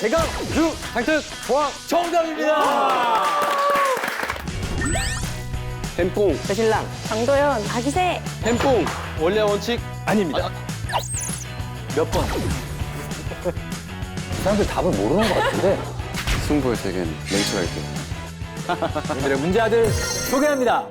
제강 주 상특 포항 정답입니다. 햄뽕, 배신랑 장도연, 박이세, 햄뽕, 원래 원칙 아닙니다. 몇 번? 이 사람들 답을 모르는 것 같은데. 승부의 세계는 맹추가 있대. 오늘의 문제 아들 소개합니다.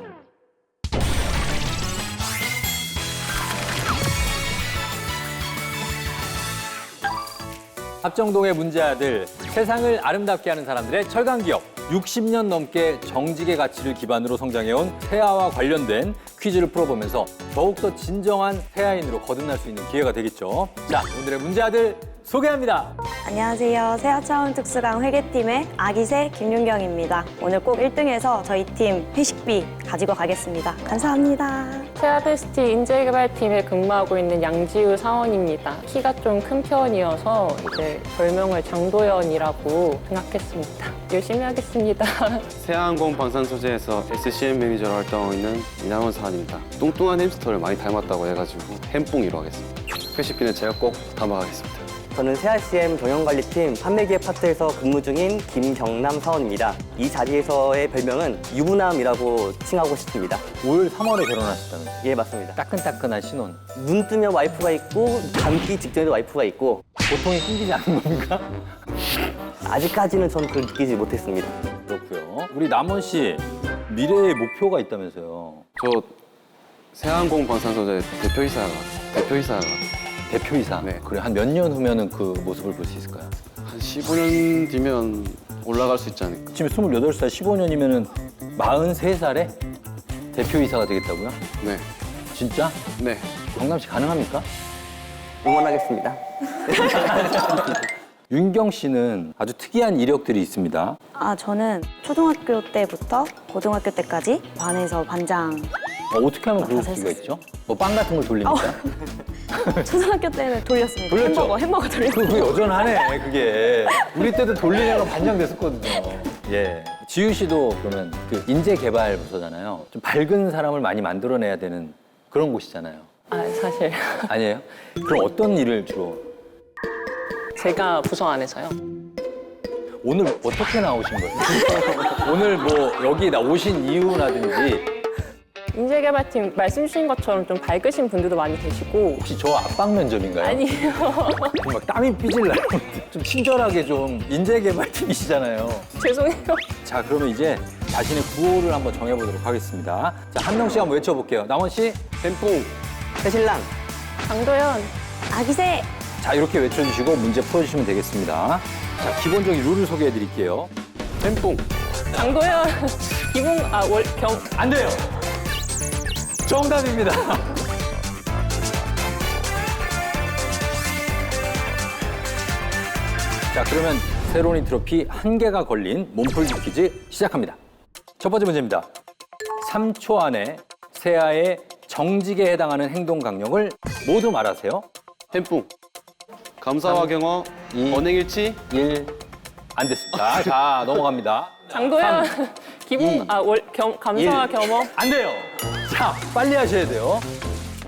합정동의 문제아들, 세상을 아름답게 하는 사람들의 철강기업. 60년 넘게 정직의 가치를 기반으로 성장해온 태아와 관련된 퀴즈를 풀어보면서 더욱더 진정한 태아인으로 거듭날 수 있는 기회가 되겠죠. 자, 오늘의 문제아들 소개합니다. 안녕하세요. 세아차원 특수강 회계팀의 아기새 김윤경입니다. 오늘 꼭 1등해서 저희 팀 회식비 가지고 가겠습니다. 감사합니다. 세아베스티 인재개발팀에 근무하고 있는 양지우 사원입니다. 키가 좀 큰 편이어서 이제 별명을 장도연이라고 생각했습니다. 열심히 하겠습니다. 세아항공 방산 소재에서 SCM 매니저로 활동하고 있는 이남원 사원입니다. 뚱뚱한 햄스터를 많이 닮았다고 해가지고 햄뽕이로 하겠습니다. 회식비는 제가 꼭 담아가겠습니다. 저는 세아CM 경영관리팀 판매기획 파트에서 근무 중인 김경남 사원입니다. 이 자리에서의 별명은 유부남이라고 칭하고 싶습니다. 올 3월에 결혼하셨다면서요? 예, 맞습니다. 따끈따끈한 신혼. 눈 뜨면 와이프가 있고 감기 직전에도 와이프가 있고 보통이 끊기지 않는 겁니까? 아직까지는 전 그걸 느끼지 못했습니다. 그렇고요. 우리 남원 씨 미래의 목표가 있다면서요. 저 세아항공 방산 소재 대표이사가 대표이사가 대표이사. 네. 그래 한 몇 년 후면은 그 모습을 볼 수 있을까요? 한 15년 뒤면 올라갈 수 있지 않을까. 지금 28살, 15년이면은 43살에 대표이사가 되겠다고요? 네, 진짜? 네. 경남 씨 가능합니까? 응원하겠습니다. 윤경 씨는 아주 특이한 이력들이 있습니다. 아, 저는 초등학교 때부터 고등학교 때까지 반에서 반장. 어, 어떻게 하면 그럴 수가. 있죠? 뭐 빵 같은 걸 돌립니까? 초등학교 때는 돌렸습니다. 돌렸죠? 햄버거, 햄버거 그, 돌렸어요. 그거 여전하네, 그게. 우리 때도 돌리냐가 반장 됐었거든요. 예. 지유 씨도 그러면 그 인재 개발 부서잖아요. 좀 밝은 사람을 많이 만들어내야 되는 그런 곳이잖아요. 아, 사실 아니에요? 그럼 어떤 일을 주로? 제가 부서 안에서요. 오늘 어떻게 나오신 거예요? 오늘 뭐 여기 나 오신 이유라든지 인재개발팀 말씀 주신 것처럼 좀 밝으신 분들도 많이 계시고 혹시 저 압박 면접인가요? 아니에요. 막 땀이 삐질나요. 좀 친절하게 좀 인재개발팀이시잖아요. 죄송해요. 자, 그러면 이제 자신의 구호를 한번 정해보도록 하겠습니다. 자, 한 명씩 한번 외쳐볼게요. 남원 씨. 햄뽕, 배신랑 장도연, 아기새, 자, 이렇게 외쳐주시고 문제 풀어주시면 되겠습니다. 자, 기본적인 룰을 소개해드릴게요. 햄뽕. 장도연, 기분 아월경 안 돼요. 정답입니다. 자, 그러면 세로니 트로피 한 개가 걸린 몸풀기 퀴즈 시작합니다. 첫 번째 문제입니다. 3초 안에 세아의 정직에 해당하는 행동 강령을 모두 말하세요. 햄뽕. 감사와 경어, 이. 언행일치, 1. 안 됐습니다. 자, 넘어갑니다. 장도연, 기분 이. 아월경 감사와 일. 겸허 안 돼요. 자, 빨리 하셔야 돼요.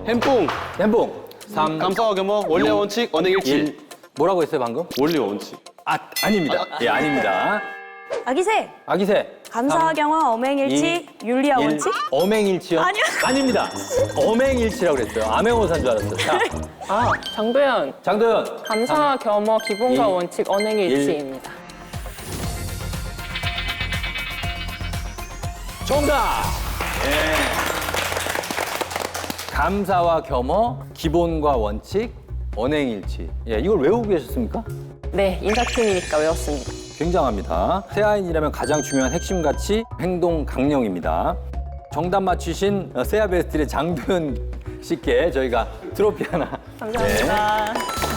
햄뽕. 멘봉. 3. 감사와 경어, 원래 이. 원칙, 언행 일치. 1. 뭐라고 했어요, 방금? 원래 원칙. 아, 아닙니다. 예, 아닙니다. 아기새, 아기새. 감사와 삼, 경화, 엄행일치, 이, 윤리와 일. 원칙? 엄행일치요? 아니요. 아닙니다. 엄행일치라고 그랬어요. 암행어사인 줄 알았어요. 자, 아 장도연, 장도연. 감사와 겸허 기본과 이. 원칙 언행 일치입니다. 정답! 예. 감사와 겸허, 기본과 원칙, 언행일치. 예, 이걸 외우고 계셨습니까? 네 인사팀이니까 외웠습니다. 굉장합니다. 세아인이라면 가장 중요한 핵심 가치, 행동 강령입니다. 정답 맞추신 어, 세아베스트의 장도연 씨께 저희가 트로피 하나. 네. 감사합니다.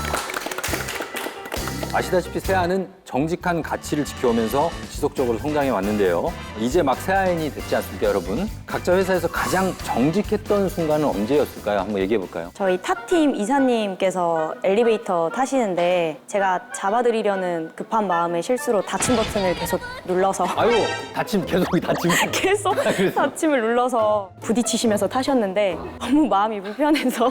아시다시피 세아는 정직한 가치를 지켜오면서 지속적으로 성장해 왔는데요. 이제 막 세아인이 됐지 않습니까, 여러분? 각자 회사에서 가장 정직했던 순간은 언제였을까요? 한번 얘기해 볼까요? 저희 타팀 이사님께서 엘리베이터 타시는데 제가 잡아드리려는 급한 마음에 실수로 닫힌 버튼을 계속 눌러서 아유, 다침 계속 다침. 계속 그랬어. 닫힘을 눌러서 부딪히시면서 타셨는데 너무 마음이 불편해서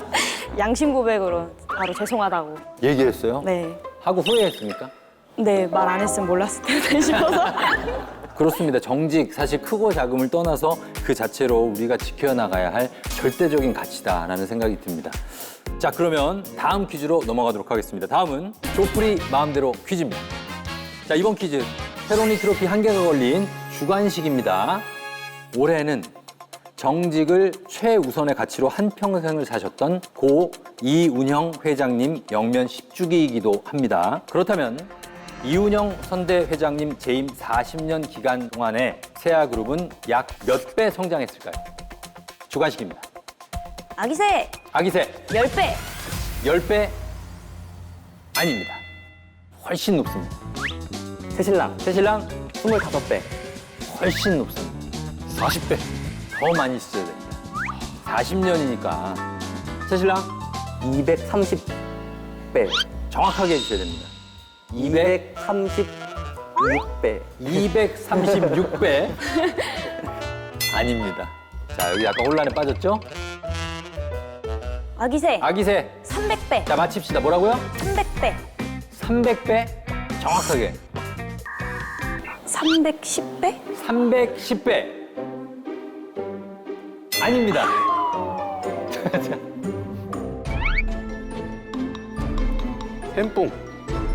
양심 고백으로 바로 죄송하다고 얘기했어요? 네 하고 후회했습니까? 네, 말 안 했으면 몰랐을 텐데 싶어서. 그렇습니다. 정직 사실 크고 작음을 떠나서 그 자체로 우리가 지켜 나가야 할 절대적인 가치다라는 생각이 듭니다. 자 그러면 다음 퀴즈로 넘어가도록 하겠습니다. 다음은 조프리 마음대로 퀴즈입니다. 자 이번 퀴즈 페로니 트로피 한 개가 걸린 주관식입니다. 올해는 정직을 최우선의 가치로 한평생을 사셨던 고 이운형 회장님 영면 10주기이기도 합니다. 그렇다면 이운형 선대 회장님 재임 40년 기간 동안에 세아그룹은 약 몇 배 성장했을까요? 주관식입니다. 아기새 아기새 10배. 10배 아닙니다. 훨씬 높습니다. 새신랑 새신랑 25배. 훨씬 높습니다. 40배. 더 많이 쓰셔야 됩니다. 40년이니까. 새신랑 230배. 정확하게 해주셔야 됩니다. 200, 236배. 236배. 아닙니다. 자, 여기 약간 혼란에 빠졌죠? 아기새 아기새. 300배. 자, 맞힙시다. 뭐라고요? 300배. 300배? 정확하게. 310배? 310배. 아닙니다. 햄뽕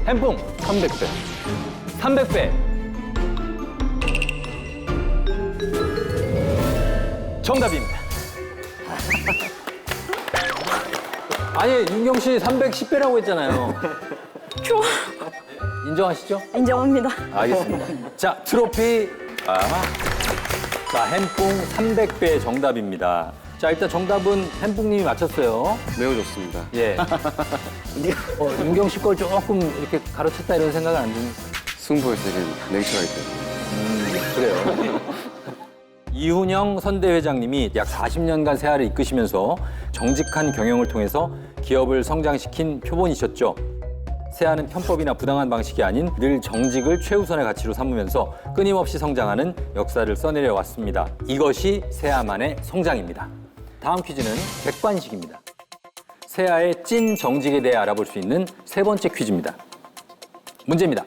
햄뽕 300배. 300배. 정답입니다. 아니, 윤경 씨 310배라고 했잖아요. 좋아. 인정하시죠? 인정합니다. 알겠습니다. 자, 트로피. 아. 자, 햄뽕 300배 정답입니다. 자, 일단 정답은 햄뽕님이 맞췄어요. 매우 좋습니다. 예. 어, 윤경 씨 걸 조금 이렇게 가로챘다 이런 생각은 안 듭니까? 승부의 세계는 냉철하기 때문에 그래요. 이훈영 선대 회장님이 약 40년간 세아를 이끄시면서 정직한 경영을 통해서 기업을 성장시킨 표본이셨죠. 세아는 편법이나 부당한 방식이 아닌 늘 정직을 최우선의 가치로 삼으면서 끊임없이 성장하는 역사를 써내려 왔습니다. 이것이 세아만의 성장입니다. 다음 퀴즈는 객관식입니다. 세아의 찐 정직에 대해 알아볼 수 있는 세 번째 퀴즈입니다. 문제입니다.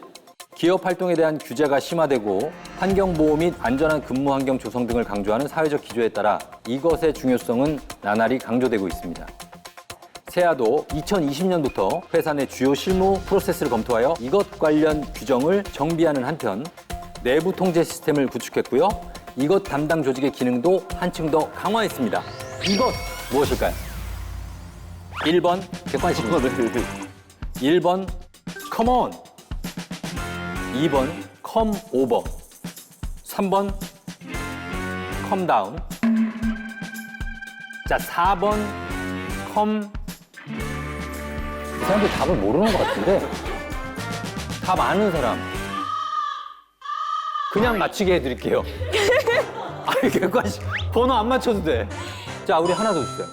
기업 활동에 대한 규제가 심화되고 환경보호 및 안전한 근무 환경 조성 등을 강조하는 사회적 기조에 따라 이것의 중요성은 나날이 강조되고 있습니다. 세아도 2020년부터 회사 내 주요 실무 프로세스를 검토하여 이것 관련 규정을 정비하는 한편 내부 통제 시스템을 구축했고요. 이것 담당 조직의 기능도 한층 더 강화했습니다. 이것 무엇일까요? 1번 객관식입니다. 1번 컴온 2번 컴 오버 3번 컴 다운 자 4번 컴이 사람들 답을 모르는 것 같은데. 답 아는 사람. 그냥 맞히게 해드릴게요. 아니 객관식 번호 안 맞춰도 돼자 우리 하나 더 주세요.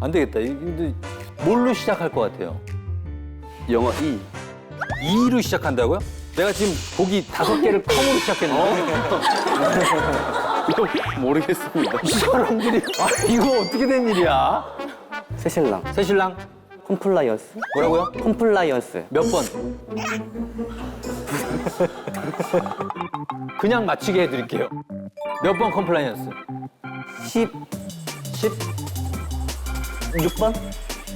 안 되겠다. 이거 뭘로 시작할 것 같아요? 영어 E. 2로 시작한다고요? 내가 지금 보기 다섯 개를 컴으로 시작했는데. 이거 모르겠습니다. 이 사람들이. 아 이거 어떻게 된 일이야? 새신랑. 새신랑 컴플라이언스. 뭐라고요? 컴플라이언스. 몇 번? 그냥 맞히게 해드릴게요. 몇 번 컴플라이언스? 10 16번?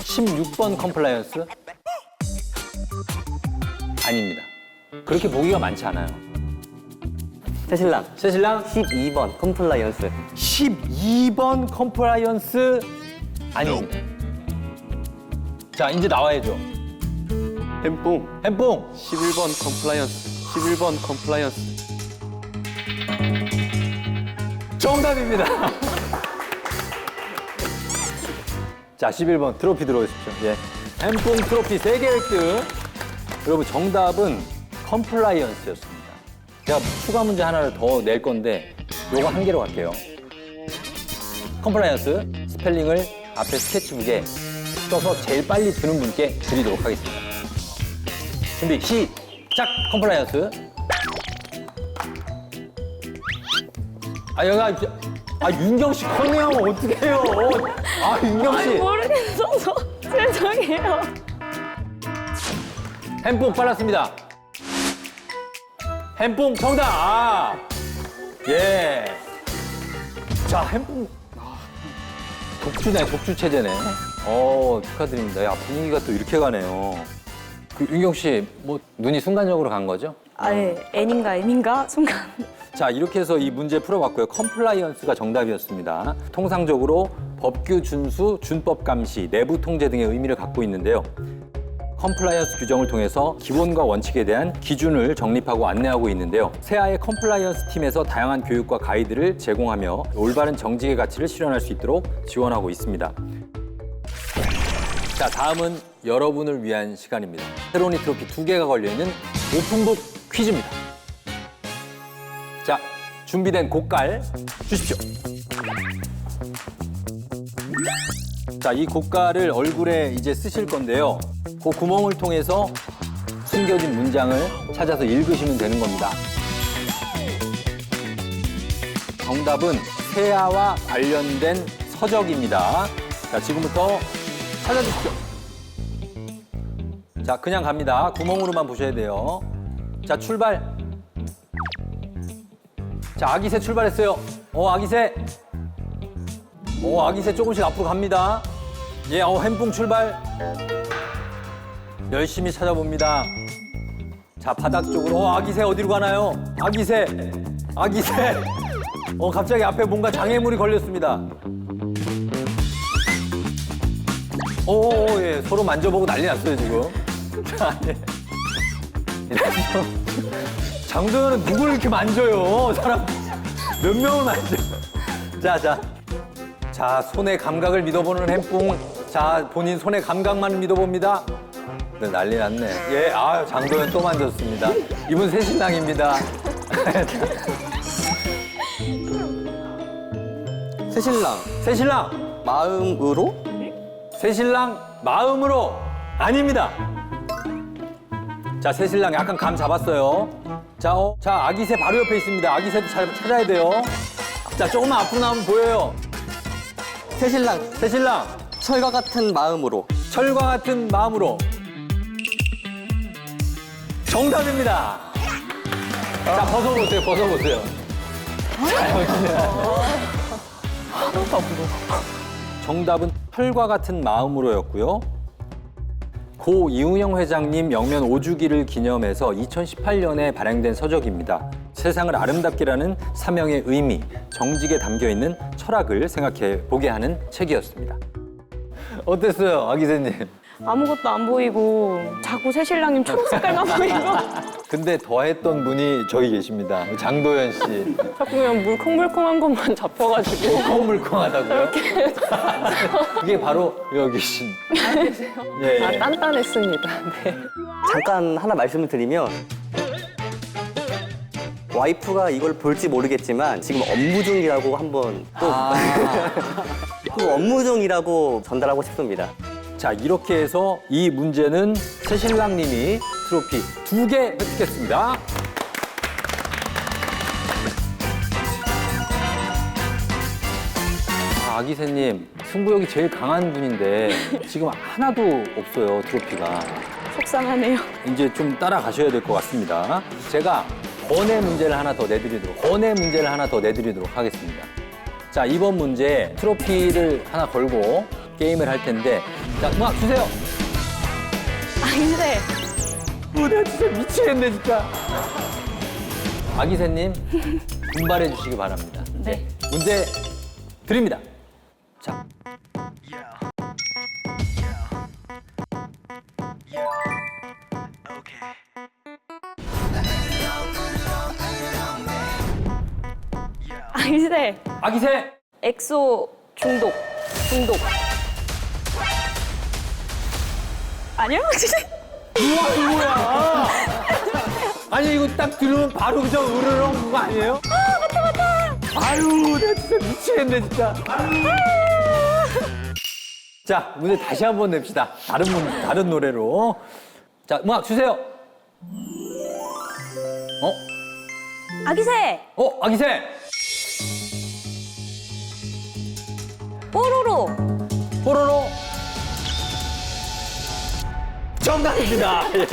16번 컴플라이언스? 아닙니다. 그렇게 보기가 많지 않아요. 새신랑 새신랑 12번 컴플라이언스. 12번 컴플라이언스 아닙니다. 자, 이제 나와야죠. 햄뽕 햄뽕 11번 컴플라이언스 11번 컴플라이언스 정답입니다. 자, 11번 트로피 들어오십시오. 예. 햄뽕 트로피 3개 획득. 여러분, 정답은 컴플라이언스였습니다. 제가 추가 문제 하나를 더 낼 건데, 요거 한 개로 갈게요. 컴플라이언스 스펠링을 앞에 스케치북에 써서 제일 빨리 드는 분께 드리도록 하겠습니다. 준비, 시작! 컴플라이언스. 아, 여기가, 아, 윤경 씨 컨닝하면 어떡해요? 아, 윤경 씨. 모르겠어서 죄송해요. 햄뽕 빨랐습니다. 햄뽕 정답! 아, 예. 자, 햄뽕. 아, 독주네, 독주 체제네. 어, 축하드립니다. 야, 분위기가 또 이렇게 가네요. 그 윤경 씨, 뭐 눈이 순간적으로 간 거죠? 아예 N인가 M인가 순간 자, 이렇게 해서 이 문제 풀어봤고요. 컴플라이언스가 정답이었습니다. 통상적으로 법규 준수, 준법 감시, 내부 통제 등의 의미를 갖고 있는데요. 컴플라이언스 규정을 통해서 기본과 원칙에 대한 기준을 정립하고 안내하고 있는데요. 세아의 컴플라이언스 팀에서 다양한 교육과 가이드를 제공하며 올바른 정직의 가치를 실현할 수 있도록 지원하고 있습니다. 자, 다음은 여러분을 위한 시간입니다. 세로니 트로피 두 개가 걸려있는 오픈북 퀴즈입니다. 자, 준비된 곡갈 주십시오. 자, 이 곡갈을 얼굴에 이제 쓰실 건데요. 그 구멍을 통해서 숨겨진 문장을 찾아서 읽으시면 되는 겁니다. 정답은 세아와 관련된 서적입니다. 자, 지금부터 찾아주십시오. 자, 그냥 갑니다. 구멍으로만 보셔야 돼요. 자, 출발. 자, 아기새 출발했어요. 어, 아기새. 어, 아기새 조금씩 앞으로 갑니다. 예, 어, 햄뽕 출발. 열심히 찾아봅니다. 자, 바닥 쪽으로. 어, 아기새 어디로 가나요? 아기새. 아기새. 어, 갑자기 앞에 뭔가 장애물이 걸렸습니다. 오, 오, 예. 서로 만져보고 난리 났어요, 지금. 자, 예. 이래서 장도연은 누굴 이렇게 만져요? 사람 몇 명을 만져? 자, 자. 자, 손의 감각을 믿어보는 햄뽕. 자, 본인 손의 감각만 믿어봅니다. 네, 난리 났네. 예, 아 장도연 또 만졌습니다. 이분 새 신랑입니다. 새신랑 새 신랑, 마음으로 새 신랑 마음으로 아닙니다. 자, 새 신랑 약간 감 잡았어요. 자, 어, 자, 아기새 바로 옆에 있습니다. 아기새도 잘 찾아야 돼요. 자, 조금만 앞으로 나오면 보여요. 새신랑 새 신랑, 철과 같은 마음으로 철과 같은 마음으로. 정답입니다. 자, 벗어보세요, 벗어보세요. 정답은 철과 같은 마음으로였고요. 고 이웅영 회장님 영면 5주기를 기념해서 2018년에 발행된 서적입니다. 세상을 아름답게라는 사명의 의미, 정직에 담겨 있는 철학을 생각해 보게 하는 책이었습니다. 어땠어요, 아기새님? 아무것도 안 보이고 자꾸 새신랑님 초록 색깔만 보이고 근데 더 했던 분이 저기 계십니다. 장도연 씨. 자꾸 그냥 물컹물컹한 것만 잡혀가지고 물컹물컹하다고요? 그게 바로 여기 계신. 예, 아 예. 단단했습니다. 네. 잠깐 하나 말씀을 드리면 와이프가 이걸 볼지 모르겠지만 지금 업무 중이라고 한번 꼭 아, 그 업무 중이라고 전달하고 싶습니다. 자, 이렇게 해서 이 문제는 새신랑님이 트로피 두 개 획득했습니다. 아, 아기새님, 승부욕이 제일 강한 분인데 지금 하나도 없어요, 트로피가. 속상하네요. 이제 좀 따라가셔야 될 것 같습니다. 제가 번외 문제를 하나 더 내드리도록, 번외 문제를 하나 더 내드리도록 하겠습니다. 자, 이번 문제 트로피를 하나 걸고 게임을 할 텐데, 자, 음악 주세요. 아닌데 어, 나 진짜 미치겠네, 진짜. 아기새님, 분발해 주시기 바랍니다. 네. 문제 드립니다. 자. 아닌데 아기새! 엑소 중독 중독 아니요? 우와, 이거 뭐야? 아니, 이거 딱 들으면 바로 그저 으르렁 그거 아니에요? 아, 맞다, 맞다. 아유, 나 진짜 미치겠네, 진짜. 자, 문제 다시 한번 냅시다. 다른 문, 다른 노래로. 자, 음악 주세요. 어? 아기새 어, 아기새! 뽀로로 뽀로로. 정답입니다. 예.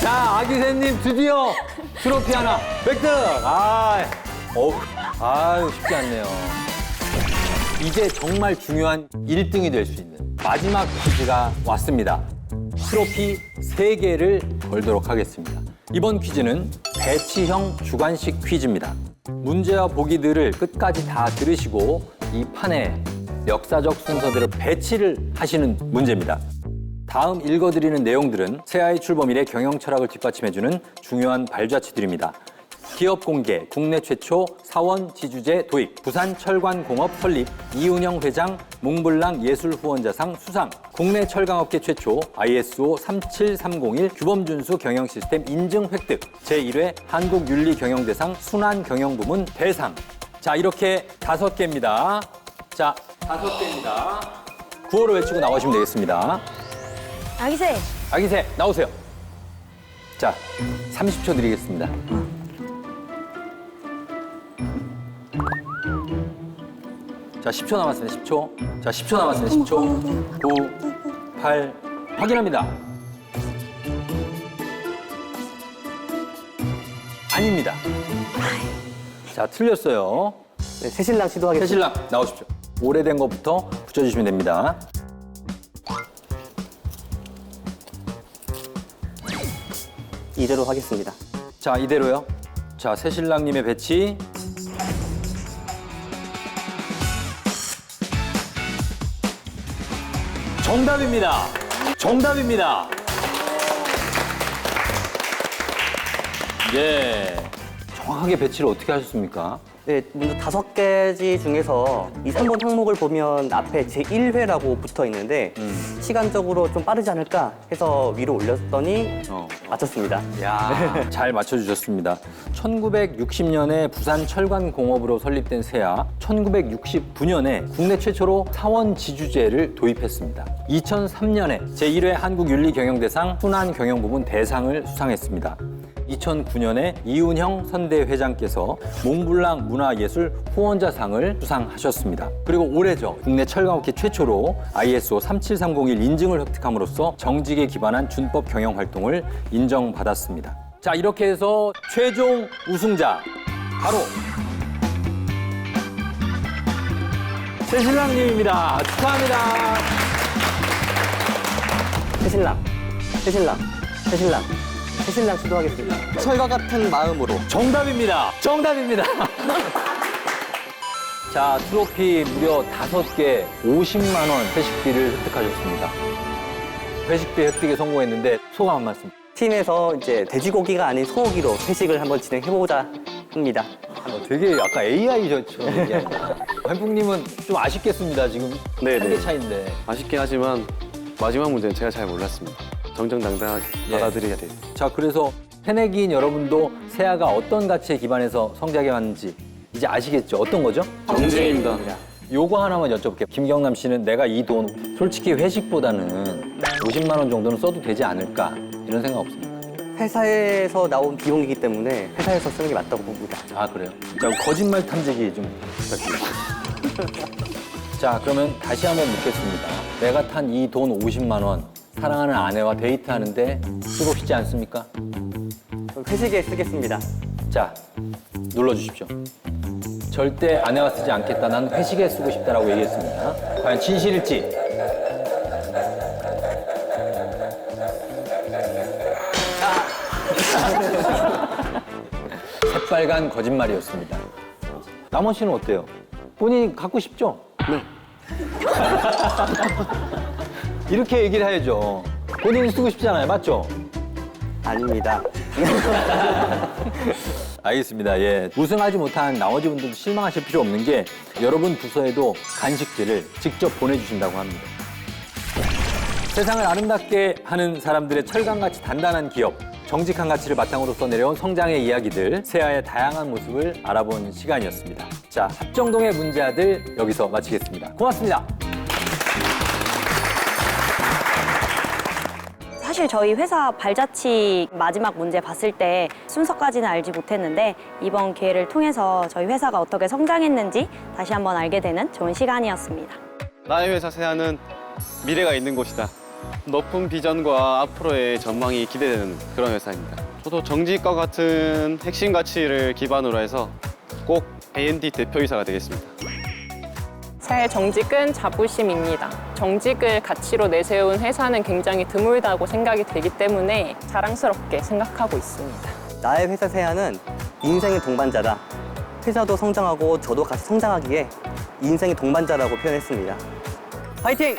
자, 아기새님 드디어 트로피 하나 획득! 아, 어우, 아유, 쉽지 않네요. 이제 정말 중요한 1등이 될 수 있는 마지막 퀴즈가 왔습니다. 트로피 세개를 걸도록 하겠습니다. 이번 퀴즈는 배치형 주관식 퀴즈입니다. 문제와 보기들을 끝까지 다 들으시고 이 판에 역사적 순서대로 배치를 하시는 문제입니다. 다음 읽어드리는 내용들은 새아이 출범일의 경영 철학을 뒷받침해주는 중요한 발자취들입니다. 기업 공개, 국내 최초 사원 지주제 도입, 부산 철관공업 설립, 이운영 회장 몽블랑 예술 후원자상 수상, 국내 철강업계 최초 ISO 37301 규범준수 경영 시스템 인증 획득, 제1회 한국윤리경영대상 순환경영부문 대상. 자, 이렇게 다섯 개입니다. 자, 다섯 개입니다. 구호를 외치고 나오시면 되겠습니다. 아기새, 아기새 나오세요. 자, 30초 드리겠습니다. 자, 10초 남았습니다. 10초. 자, 10초 남았습니다. 10초. 9, 8. 확인합니다. 아닙니다. 자, 틀렸어요. 네, 새신랑 시도하겠습니다. 새신랑 나오십시오. 오래된 것부터 붙여주시면 됩니다. 이대로 하겠습니다. 자, 이대로요. 자, 새신랑님의 배치. 정답입니다. 정답입니다. 예. 정확하게 배치를 어떻게 하셨습니까? 네, 먼저 다섯 개지 중에서 이 3번 항목을 보면 앞에 제1회라고 붙어 있는데 시간적으로 좀 빠르지 않을까 해서 위로 올렸더니 어. 맞췄습니다. 야, 잘 맞춰주셨습니다. 1960년에 부산 철관공업으로 설립된 세아, 1969년에 국내 최초로 사원 지주제를 도입했습니다. 2003년에 제1회 한국윤리경영대상 순환경영부문 대상을 수상했습니다. 2009년에 이운형 선대 회장께서 몽블랑 문화예술 후원자상을 수상하셨습니다. 그리고 올해죠. 국내 철강업계 최초로 ISO 37301 인증을 획득함으로써 정직에 기반한 준법 경영 활동을 인정받았습니다. 자, 이렇게 해서 최종 우승자 바로 새신랑님입니다. 축하합니다. 새신랑, 새신랑, 새신랑, 새신랑 시도하겠습니다. 철과 같은 마음으로 정답입니다. 정답입니다. 자, 트로피 무려 다섯 개 50만 원 회식비를 획득하셨습니다. 회식비 획득에 성공했는데 소감 한 말씀. 팀에서 이제 돼지고기가 아닌 소고기로 회식을 한번 진행해보자 합니다. 어, 되게 아까 AI처럼 얘기하는데. 햄풍님은 좀 아쉽겠습니다. 지금 네, 한개 네. 차인데. 아쉽긴 하지만 마지막 문제는 제가 잘 몰랐습니다. 정정당당하게 예. 받아들여야 돼요. 자, 그래서 새내기인 여러분도 세아가 어떤 가치에 기반해서 성장해 왔는지 이제 아시겠죠? 어떤 거죠? 정직입니다. 요거 하나만 여쭤볼게요. 김경남 씨는 내가 이 돈 솔직히 회식보다는 50만 원 정도는 써도 되지 않을까 이런 생각 없습니까? 회사에서 나온 비용이기 때문에 회사에서 쓰는 게 맞다고 봅니다. 아 그래요? 자 거짓말 탐지기 좀 부탁드립니다. 자 그러면 다시 한번 묻겠습니다. 내가 탄 이 돈 50만 원 사랑하는 아내와 데이트하는데 쓰고 싶지 않습니까? 그럼 회식에 쓰겠습니다. 자 눌러주십시오. 절대 아내와 쓰지 않겠다. 난 회식에 쓰고 싶다라고 얘기했습니다. 과연 진실일지? 새빨간 거짓말이었습니다. 남원 씨는 어때요? 본인이 갖고 싶죠? 네. 이렇게 얘기를 해야죠. 본인이 쓰고 싶잖아요. 맞죠? 아닙니다. 알겠습니다. 예. 우승하지 못한 나머지 분들도 실망하실 필요 없는 게 여러분 부서에도 간식들을 직접 보내주신다고 합니다. 세상을 아름답게 하는 사람들의 철강같이 단단한 기업, 정직한 가치를 바탕으로 써 내려온 성장의 이야기들, 세아의 다양한 모습을 알아본 시간이었습니다. 자, 합정동의 문제아들 여기서 마치겠습니다. 고맙습니다. 사실 저희 회사 발자취 마지막 문제 봤을 때 순서까지는 알지 못했는데 이번 기회를 통해서 저희 회사가 어떻게 성장했는지 다시 한번 알게 되는 좋은 시간이었습니다. 나의 회사 세아는 미래가 있는 곳이다. 높은 비전과 앞으로의 전망이 기대되는 그런 회사입니다. 저도 정직과 같은 핵심 가치를 기반으로 해서 꼭 A&D 대표이사가 되겠습니다. 새 정직은 자부심입니다. 정직을 가치로 내세운 회사는 굉장히 드물다고 생각이 되기 때문에 자랑스럽게 생각하고 있습니다. 나의 회사 세아는 인생의 동반자다. 회사도 성장하고 저도 같이 성장하기에 인생의 동반자라고 표현했습니다. 파이팅!